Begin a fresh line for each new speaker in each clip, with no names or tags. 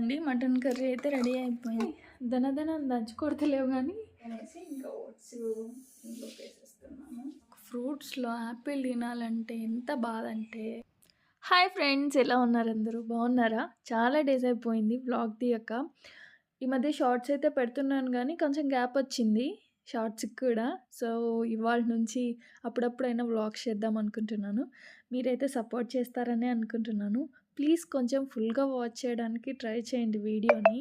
అండి mutton curry అయితే ready అయిపోయింది. దన దన దంచుకొడతలేవు కానీ అనేసి ఇంకా ఓట్స్ ఇంట్లోకి ఫ్రూట్స్లో యాపిల్ తినాలంటే ఎంత బాధ అంటే. హాయ్ ఫ్రెండ్స్ ఎలా ఉన్నారు అందరూ? బాగున్నారా? చాలా డేస్ అయిపోయింది వ్లాగ్ తీయక. ఈ మధ్య షార్ట్స్ అయితే పెడుతున్నాను కానీ కొంచెం గ్యాప్ వచ్చింది షార్ట్స్కి కూడా. సో ఇవాళ నుంచి అప్పుడప్పుడైనా వ్లాగ్స్ చేద్దాం అనుకుంటున్నాను. మీరైతే సపోర్ట్ చేస్తారని అనుకుంటున్నాను. ప్లీజ్ కొంచెం ఫుల్గా వాచ్ చేయడానికి ట్రై చేయండి వీడియోని.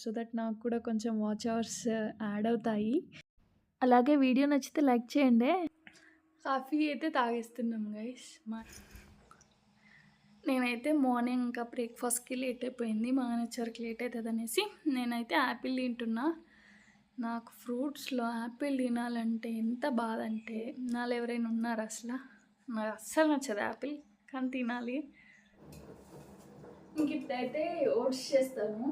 సో దట్ నాకు కూడా కొంచెం వాచ్ అవర్స్ యాడ్ అవుతాయి. అలాగే వీడియో నచ్చితే లైక్ చేయండి. కాఫీ అయితే తాగేస్తున్నాం గైస్ మా నేనైతే మార్నింగ్ ఇంకా బ్రేక్ఫాస్ట్కి లేట్ అయిపోయింది. మా వచ్చరికి లేట్ అవుతుంది అనేసి నేనైతే యాపిల్ తింటున్నా. నాకు ఫ్రూట్స్లో యాపిల్ తినాలంటే ఎంత బాధ అంటే నాలో ఎవరైనా ఉన్నారు అసలు? నాకు అస్సలు నచ్చదు యాపిల్ కానీ తినాలి. ఇంక ఇప్పుడైతే ఓట్స్ చేస్తాను.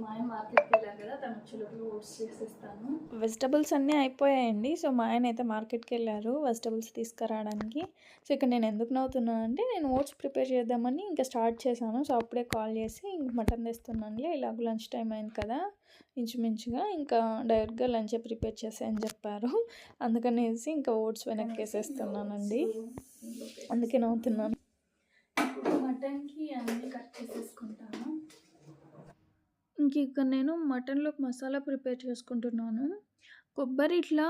మా ఆయన మార్కెట్కి వెళ్ళారు కదా తను వచ్చేటప్పుడు ఓట్స్ చేసేస్తాను. వెజిటబుల్స్ అన్నీ అయిపోయాయండి. సో మా ఆయన అయితే మార్కెట్కి వెళ్ళారు వెజిటబుల్స్ తీసుకురావడానికి. సో ఇక్కడ నేను ఎందుకు నవ్వుతున్నానంటే నేను ఓట్స్ ప్రిపేర్ చేద్దామని ఇంకా స్టార్ట్ చేశాను. సో అప్పుడే కాల్ చేసి ఇంక మటన్ తెస్తున్నానులే ఇలాగ లంచ్ టైం అయింది కదా ఇంచుమించుగా ఇంకా డైరెక్ట్గా లంచ్ ప్రిపేర్ చేసాయని చెప్పారు. అందుకనేసి ఇంకా ఓట్స్ వెనక్కి వేసేస్తున్నానండి. అందుకే నవ్వుతున్నాను ఇప్పుడు మటన్కి అన్నీ కట్ చేసేసుకుంటాను ఇంక ఇక్కడ నేను మటన్లోకి మసాలా ప్రిపేర్ చేసుకుంటున్నాను. కొబ్బరి ఇట్లా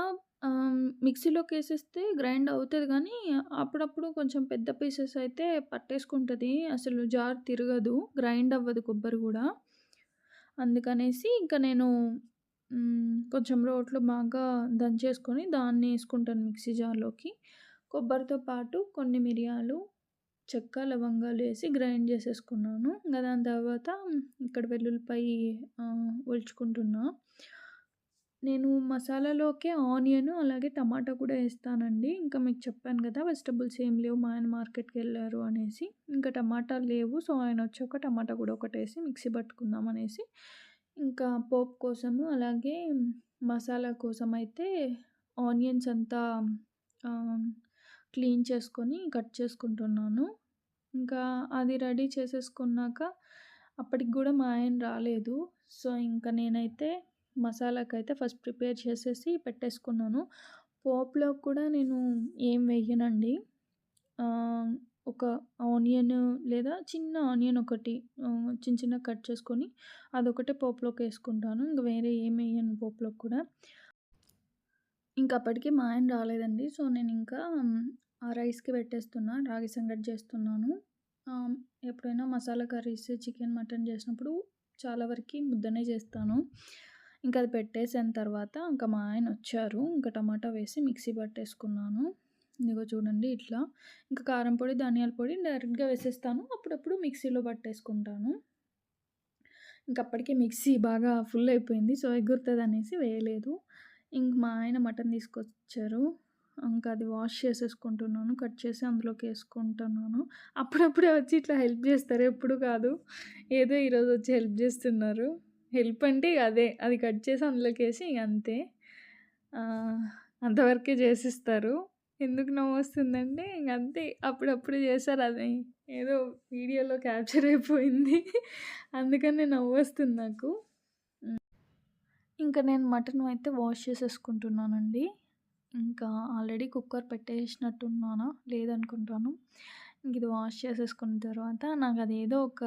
మిక్సీలోకి వేసేస్తే గ్రైండ్ అవుతుంది కానీ అప్పుడప్పుడు కొంచెం పెద్ద పీసెస్ అయితే పట్టేసుకుంటుంది. అసలు జార్ తిరగదు గ్రైండ్ అవ్వదు కొబ్బరి కూడా. అందుకనేసి ఇంకా నేను కొంచెం రోట్లో బాగా దంచేసుకొని దాన్ని వేసుకుంటాను మిక్సీ జార్లోకి. కొబ్బరితో పాటు కొన్ని మిరియాలు చెక్క లవంగాలు వేసి గ్రైండ్ చేసేసుకున్నాను. ఇంకా దాని తర్వాత ఇక్కడ వెల్లుల్లిపాయ ఒలుచుకుంటున్నా. నేను మసాలాలోకే ఆనియన్ అలాగే టమాటా కూడా వేస్తానండి. ఇంకా మీకు చెప్పాను కదా వెజిటబుల్స్ ఏం లేవు మా ఆయన మార్కెట్కి వెళ్ళారు అనేసి. ఇంకా టమాటా లేవు సో ఆయన వచ్చాక టమాటా కూడా ఒకటి వేసి మిక్సీ పట్టుకుందాం అనేసి. ఇంకా పోప్ కోసము అలాగే మసాలా కోసం అయితే ఆనియన్స్ అంతా క్లీన్ చేసుకొని కట్ చేసుకుంటున్నాను. ఇంకా అది రెడీ చేసేసుకున్నాక అప్పటికి కూడా మా ఆయన రాలేదు. సో ఇంకా నేనైతే మసాలాకైతే ఫస్ట్ ప్రిపేర్ చేసేసి పెట్టేసుకున్నాను. పోపులో కూడా నేను ఏం వేయనండి ఒక ఆనియన్ లేదా చిన్న ఆనియన్ ఒకటి చిన్న చిన్న కట్ చేసుకొని అదొకటే పోపులోకి వేసుకుంటాను. ఇంకా వేరే ఏం వేయను పోపులోకి కూడా. ఇంకా అప్పటికి మా ఆయన రాలేదండి. సో నేను ఇంకా ఆ రైస్కి పెట్టేస్తున్నా రాగి సంగటి చేస్తున్నాను. ఎప్పుడైనా మసాలా కర్రీస్ చికెన్ మటన్ చేసినప్పుడు చాలా వరకు ముద్దనే చేస్తాను. ఇంకా అది పెట్టేసిన తర్వాత ఇంకా మా ఆయన వచ్చారు. ఇంకా టమాటా వేసి మిక్సీ పట్టేసుకున్నాను. ఇదిగో చూడండి ఇట్లా. ఇంకా కారం పొడి ధనియాల పొడి డైరెక్ట్గా వేసేస్తాను. అప్పుడప్పుడు మిక్సీలో పట్టేసుకుంటాను. ఇంకప్పటికే మిక్సీ బాగా ఫుల్ అయిపోయింది. సో ఎగురుతుంది అనేసి వేయలేదు. ఇంక మా ఆయన మటన్ తీసుకొచ్చారు. ఇంకా అది వాష్ చేసేసుకుంటున్నాను కట్ చేసి అందులోకి వేసుకుంటున్నాను. అప్పుడప్పుడే వచ్చి ఇట్లా హెల్ప్ చేస్తారు ఎప్పుడు కాదు. ఏదో ఈరోజు వచ్చి హెల్ప్ చేస్తున్నారు. హెల్ప్ అంటే అదే అది కట్ చేసి అందులోకి వేసి అంతే. అంతవరకే చేసిస్తారు. ఎందుకు నవ్వు వస్తుందంటే ఇంక అంతే అప్పుడప్పుడు చేశారు అది ఏదో వీడియోలో క్యాప్చర్ అయిపోయింది. అందుకని నవ్వు వస్తుంది నాకు. ఇంకా నేను మటన్ అయితే వాష్ చేసేసుకుంటున్నానండి. ఇంకా ఆల్రెడీ కుక్కర్ పెట్టేసినట్టున్నానా? లేదనుకుంటాను. ఇంక ఇది వాష్ చేసేసుకున్న తర్వాత నాకు అదేదో ఒక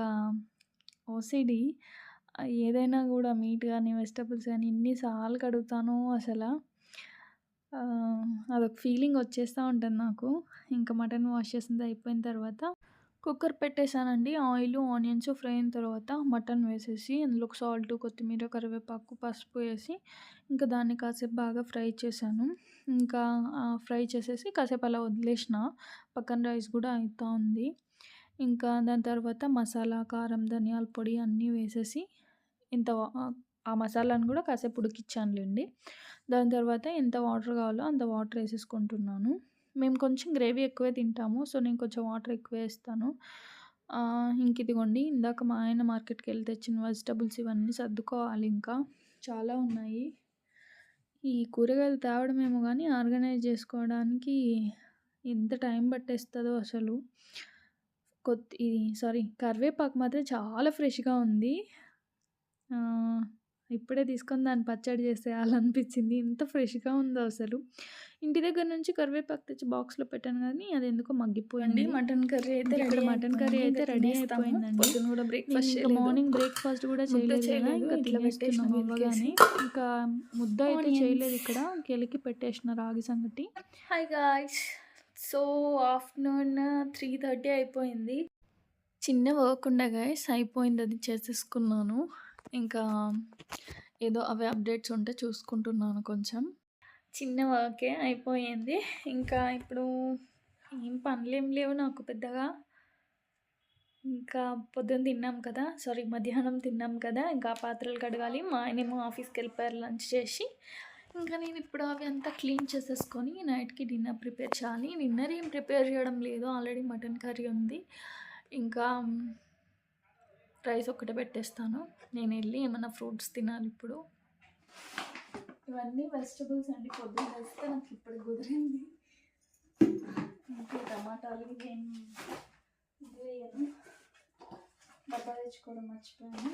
ఓసిడి ఏదైనా కూడా మీట్ కానీ వెజిటబుల్స్ కానీ ఎన్నిసార్లు కడుగుతాను అసలు. అదొక ఫీలింగ్ వచ్చేస్తూ ఉంటుంది నాకు. ఇంకా మటన్ వాష్ చేసింది అయిపోయిన తర్వాత కుక్కర్ పెట్టేశానండి. ఆయిల్ ఆనియన్స్ ఫ్రై అయిన తర్వాత మటన్ వేసేసి అందులో సాల్ట్ కొత్తిమీర కరివేపాకు పసుపు వేసి ఇంకా దాన్ని కాసేపు బాగా ఫ్రై చేశాను. ఇంకా ఫ్రై చేసేసి కాసేపు అలా వదిలేసిన. పక్కన రైస్ కూడా అవుతూ ఉంది. ఇంకా దాని తర్వాత మసాలా కారం ధనియాల పొడి అన్నీ వేసేసి ఇంత ఆ మసాలాను కూడా కాసేపు ఉడికిచ్చానులేండి. దాని తర్వాత ఎంత వాటర్ కావాలో అంత వాటర్ వేసేసుకుంటున్నాను. మేము కొంచెం గ్రేవీ ఎక్కువే తింటాము. సో నేను కొంచెం వాటర్ ఎక్కువ వేస్తాను. ఇంక ఇదిగోండి. ఇందాక మా ఆయన మార్కెట్కి వెళ్ళి తెచ్చిన వెజిటబుల్స్ ఇవన్నీ సర్దుకోవాలి ఇంకా. చాలా ఉన్నాయి. ఈ కూరగాయలు తేవడమేమో కానీ ఆర్గనైజ్ చేసుకోవడానికి ఎంత టైం పట్టేస్తుందో అసలు. కొత్తి ఇది సారీ కరివేపాకు మాత్రం చాలా ఫ్రెష్‌గా ఉంది. ఇప్పుడే తీసుకొని దాన్ని పచ్చడి చేసేయాలనిపించింది. ఎంత ఫ్రెష్‌గా ఉందో అసలు. ఇంటి దగ్గర నుంచి కరివేపాకు తెచ్చి బాక్స్‌లో పెట్టాను గానీ, అదెందుకో మగ్గిపోయింది.
మటన్ కర్రీ అయితే
ఇక్కడ మటన్ కర్రీ అయితే. రెడీ. అయిపోయిందండి.
పొద్దున కూడా బ్రేక్‌ఫాస్ట్.
మార్నింగ్ బ్రేక్‌ఫాస్ట్ కూడా చేయలేదు. ఇంకా
ఇట్లా
తినేస్తున్నాం
పెట్టేసినాం
అవ్వగానే.
గిన్నెకేసి.
ఇంకా ముద్ద అయితే. చేయలేదు ఇక్కడ. కెలికి పెట్టేసిన ragi sangati.
Hi guys so afternoon three thirty అయిపోయింది
చిన్న వర్క్ ఉండే గైస్ అయిపోయింది అది చేసేసుకున్నాను. ఇంకా ఏదో అవి అప్డేట్స్ ఉంటే చూసుకుంటున్నాను కొంచెం.
చిన్న వర్కే అయిపోయింది. ఇంకా ఇప్పుడు ఏం పనులేం లేవు నాకు పెద్దగా. ఇంకా పొద్దున్న తిన్నాం కదా సారీ మధ్యాహ్నం తిన్నాం కదా ఇంకా పాత్రలు కడగాలి. మా ఆయనేమో ఆఫీస్కి వెళ్ళిపోయారు లంచ్ చేసి. ఇంకా నేను ఇప్పుడు అవి అంతా క్లీన్ చేసేసుకొని నైట్కి డిన్నర్ ప్రిపేర్ చేయాలి. డిన్నర్ ఏం ప్రిపేర్ చేయడం లేదు. ఆల్రెడీ మటన్ కర్రీ ఉంది. ఇంకా రైస్ ఒక్కటే పెట్టేస్తాను. నేను వెళ్ళి ఏమైనా ఫ్రూట్స్ తినాలి ఇప్పుడు. ఇవన్నీ వెజిటబుల్స్ అండి. పొద్దున్న వేస్తే నాకు ఇప్పుడు కుదిరింది. ఇంకా టమాటాలు ఇవేం వేయను. డబ్బా తెచ్చుకోవడం మర్చిపోయాను.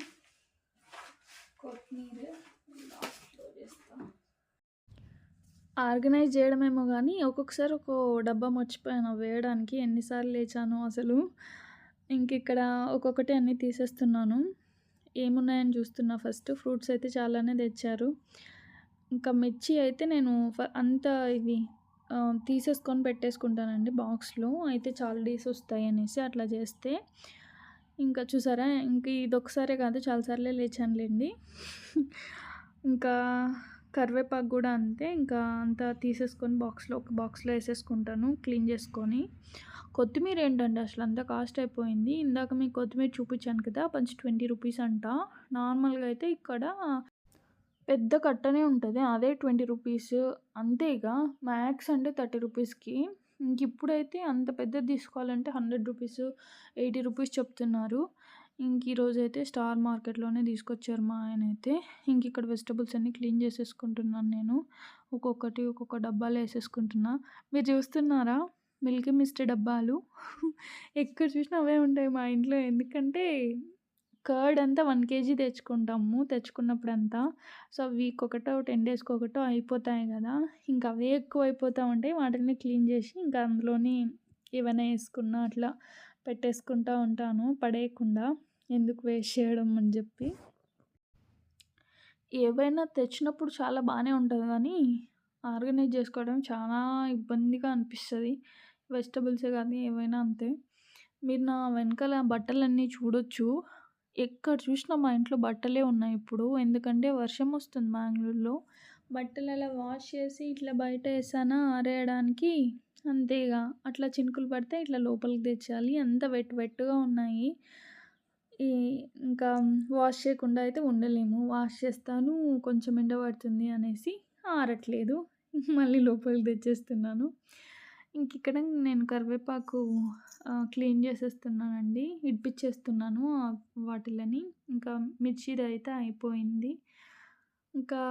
కొత్తిమీర లాస్ట్లో చేస్తాను
ఆర్గనైజ్ చేయడమేమో కానీ ఒక్కొక్కసారి ఒక డబ్బా మర్చిపోయాను. వేయడానికి ఎన్నిసార్లు లేచాను అసలు. ఇంక ఇక్కడ ఒక్కొక్కటి అన్నీ తీసేస్తున్నాను. ఏమున్నాయని చూస్తున్నా ఫస్ట్. ఫ్రూట్స్ అయితే చాలానే తెచ్చారు. ఇంకా మిర్చి అయితే నేను ఫ- అంత ఇవి తీసేసుకొని పెట్టేసుకుంటానండి బాక్స్లో. అయితే చాలా డేస్ వస్తాయి అనేసి అట్లా చేస్తే. ఇంకా చూసారా? ఇంక ఇది ఒకసారే కాదు చాలాసార్లే లేచానులేండి. ఇంకా కరివేపాకు కూడా అంతే. ఇంకా అంతా తీసేసుకొని బాక్స్లో ఒక బాక్స్లో వేసేసుకుంటాను క్లీన్ చేసుకొని. కొత్తిమీర ఏంటంటే అసలు అంత కాస్ట్ అయిపోయింది. ఇందాక మీకు కొత్తిమీర చూపించాను కదా పంచి ట్వంటీ రూపీస్ అంట. నార్మల్గా అయితే ఇక్కడ పెద్ద కట్టనే ఉంటుంది. అదే ట్వంటీ రూపీస్. అంతేగా మ్యాక్స్ అంటే థర్టీ రూపీస్కి. ఇంక ఇప్పుడైతే అంత పెద్దది తీసుకోవాలంటే హండ్రెడ్ రూపీస్ ఎయిటీ రూపీస్ చెప్తున్నారు. ఇంక ఈరోజు అయితే స్టార్ మార్కెట్లోనే తీసుకొచ్చారు మా ఆయన అయితే. ఇంక ఇక్కడ వెజిటబుల్స్ అన్నీ క్లీన్ చేసేసుకుంటున్నాను నేను. ఒక్కొక్కటి ఒక్కొక్క డబ్బాలో వేసేసుకుంటున్నా. మీరు చూస్తున్నారా? మిల్కీ మిస్ట్ డబ్బాలు. ఎక్కడ చూసినా అవే ఉంటాయి మా ఇంట్లో. ఎందుకంటే కర్డ్ అంతా వన్ కేజీ తెచ్చుకుంటాము తెచ్చుకున్నప్పుడు అంతా సో వీక్ ఒకటో టెన్ డేస్కి ఒకటో అయిపోతాయి కదా. ఇంకా అవే ఎక్కువ అయిపోతూ ఉంటాయి. వాటిని క్లీన్ చేసి ఇంకా అందులోని ఏమైనా వేసుకున్నా అట్లా పెట్టేసుకుంటూ ఉంటాను పడేయకుండా. ఎందుకు వేస్ట్ చేయడం అని చెప్పి. ఏవైనా తెచ్చినప్పుడు చాలా బాగానే ఉంటుంది కానీ ఆర్గనైజ్ చేసుకోవడం చాలా ఇబ్బందిగా అనిపిస్తుంది. వెజిటబుల్సే కానీ ఏవైనా అంతే. మీరు నా వెనకాల బట్టలన్నీ చూడొచ్చు. ఎక్కడ చూసినా మా ఇంట్లో బట్టలే ఉన్నాయి ఇప్పుడు. ఎందుకంటే వర్షం వస్తుంది బెంగళూరులో బట్టలు అలా వాష్ చేసి ఇట్లా బయట వేసానా ఆరేయడానికి? అంతేగా. అట్లా చినుకులు పడితే ఇట్లా లోపలికి తెచ్చాలి. అంత వెట్ వెట్టుగా ఉన్నాయి. ఈ ఇంకా వాష్ చేయకుండా అయితే ఉండలేము. వాష్ చేస్తాను కొంచెం ఎండ పడుతుంది అనేసి ఆరట్లేదు. మళ్ళీ లోపలికి తెచ్చేస్తున్నాను. ఇంక ఇక్కడ నేను కరివేపాకు క్లీన్ చేసేస్తున్నానండి. ఇడిపించేస్తున్నాను వాటిలని. ఇంకా మిర్చిది అయితే అయిపోయింది. ఇంకా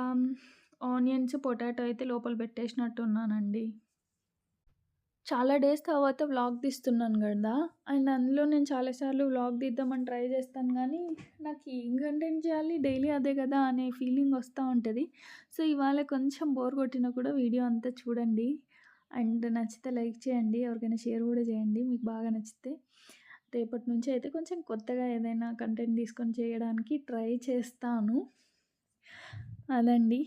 ఆనియన్స్ పొటాటో అయితే లోపల పెట్టేసినట్టు ఉన్నానండి చాలా డేస్ తర్వాత వ్లాగ్ తీస్తున్నాను కదా అండ్ అందులో నేను చాలాసార్లు వ్లాగ్ తీద్దామని ట్రై చేస్తాను కానీ నాకు ఏం కంటెంట్ చేయాలి డైలీ అదే కదా అనే ఫీలింగ్ వస్తూ ఉంటుంది. సో ఇవాళ కొంచెం బోర్ కొట్టినా కూడా వీడియో అంతా చూడండి. అండ్ నచ్చితే లైక్ చేయండి ఎవరికైనా షేర్ కూడా చేయండి మీకు బాగా నచ్చితే. రేపటి నుంచి అయితే కొంచెం కొత్తగా ఏదైనా కంటెంట్ తీసుకొని చేయడానికి ట్రై చేస్తాను. అదండి.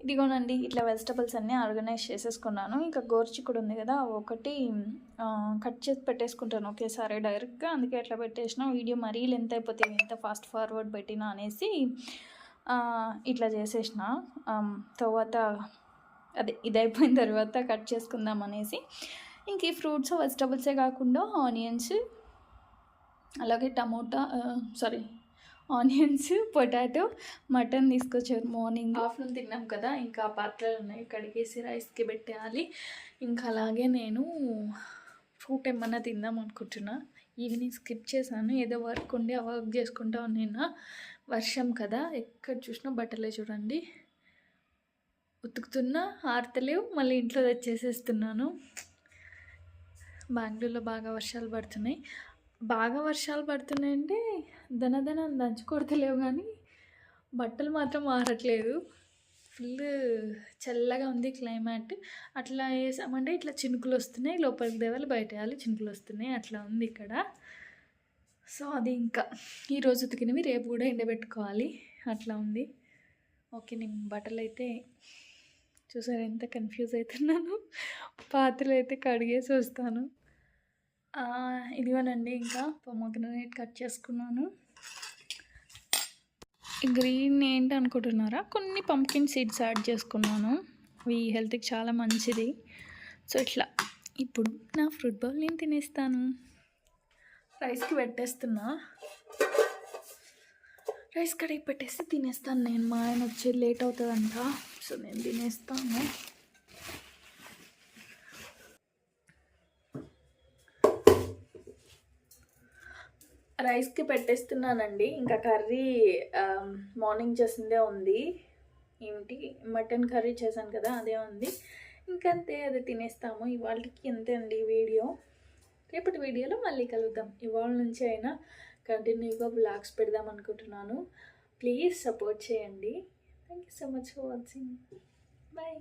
ఇదిగోనండి ఇట్లా వెజిటబుల్స్ అన్నీ ఆర్గనైజ్ చేసేసుకున్నాను. ఇంకా గోర్చిక్కుడు ఉంది కదా ఒకటి కట్ చేసి పెట్టేసుకుంటాను ఒకేసారి డైరెక్ట్గా. అందుకే ఎట్లా పెట్టేసిన వీడియో మరీ లెంత్ అయిపోతే ఎంత ఫాస్ట్ ఫార్వర్డ్ పెట్టినా అనేసి ఇట్లా చేసేసిన. తర్వాత అదే ఇది అయిపోయిన తర్వాత కట్ చేసుకుందాం అనేసి. ఇంక ఈ ఫ్రూట్స్ వెజిటబుల్సే కాకుండా ఆనియన్స్ అలాగే tomato sorry onions potato mutton తీసుకొచ్చారు మార్నింగ్. ఆఫ్టర్నూన్ తిన్నాం కదా ఇంకా పాత్రలు ఉన్నాయి. కడిగేసి రైస్కి పెట్టేయాలి. ఇంకా అలాగే నేను ఫ్రూట్ ఏమన్నా తిందాం అనుకుంటున్నా. ఈవినింగ్ స్కిప్ చేశాను. ఏదో వర్క్ ఉండి ఆ వర్క్ చేసుకుంటా నిన్న వర్షం కదా ఎక్కడ చూసినా బట్టలే చూడండి. ఉతుకుతున్నా ఆరతలేవు. మళ్ళీ ఇంట్లో తెచ్చేసేస్తున్నాను. బెంగళూరులో బాగా వర్షాలు పడుతున్నాయి. బాగా వర్షాలు పడుతున్నాయంటే దనదన దంచి కొడతలేవు కానీ బట్టలు మాత్రం మారట్లేదు. ఫుల్ చల్లగా ఉంది క్లైమేట్. అట్లా వేసామంటే ఇట్లా చినుకులు వస్తున్నాయి. లోపలికి దేవాలి బయట వేయాలి. చినుకులు వస్తున్నాయి. అట్లా ఉంది ఇక్కడ. సో అది ఇంకా. ఈరోజు ఉతికినవి రేపు కూడా ఎండబెట్టుకోవాలి. అట్లా ఉంది. ఓకే నేను బట్టలు అయితే చూసారు? ఎంత కన్ఫ్యూజ్ అవుతున్నాను. పాత్రలు అయితే కడిగేసి వస్తాను. ఇదిగోనండి ఇంకా పొమ్మగ్రనేట్ కట్ చేసుకున్నాను. గ్రీన్ ఏంటి అనుకుంటున్నారా? కొన్ని పంకిన్ సీడ్స్ యాడ్ చేసుకున్నాను. ఇవి హెల్త్కి చాలా మంచిది. సో ఇట్లా. ఇప్పుడు నా ఫ్రూట్ బౌల్ నేను తినేస్తాను. రైస్కి పెట్టేస్తున్నా. రైస్ కడిగి పెట్టేసి తినేస్తాను నేను. మా ఆయన వచ్చి లేట్ అవుతుందంట. సో నేను తినేస్తాను. రైస్కి పెట్టేస్తున్నానండి. ఇంకా కర్రీ మార్నింగ్ చేసిందే ఉంది. ఏంటి మటన్ కర్రీ చేశాను కదా అదే ఉంది. ఇంకంతే అది తినేస్తాము. ఇవాళకి అంతే అండి వీడియో. రేపటి వీడియోలో మళ్ళీ కలుద్దాం. ఇవాళ నుంచి అయినా కంటిన్యూగా బ్లాగ్స్ పెడదాం అనుకుంటున్నాను. ప్లీజ్ సపోర్ట్ చేయండి. Thank you so much for watching. Bye.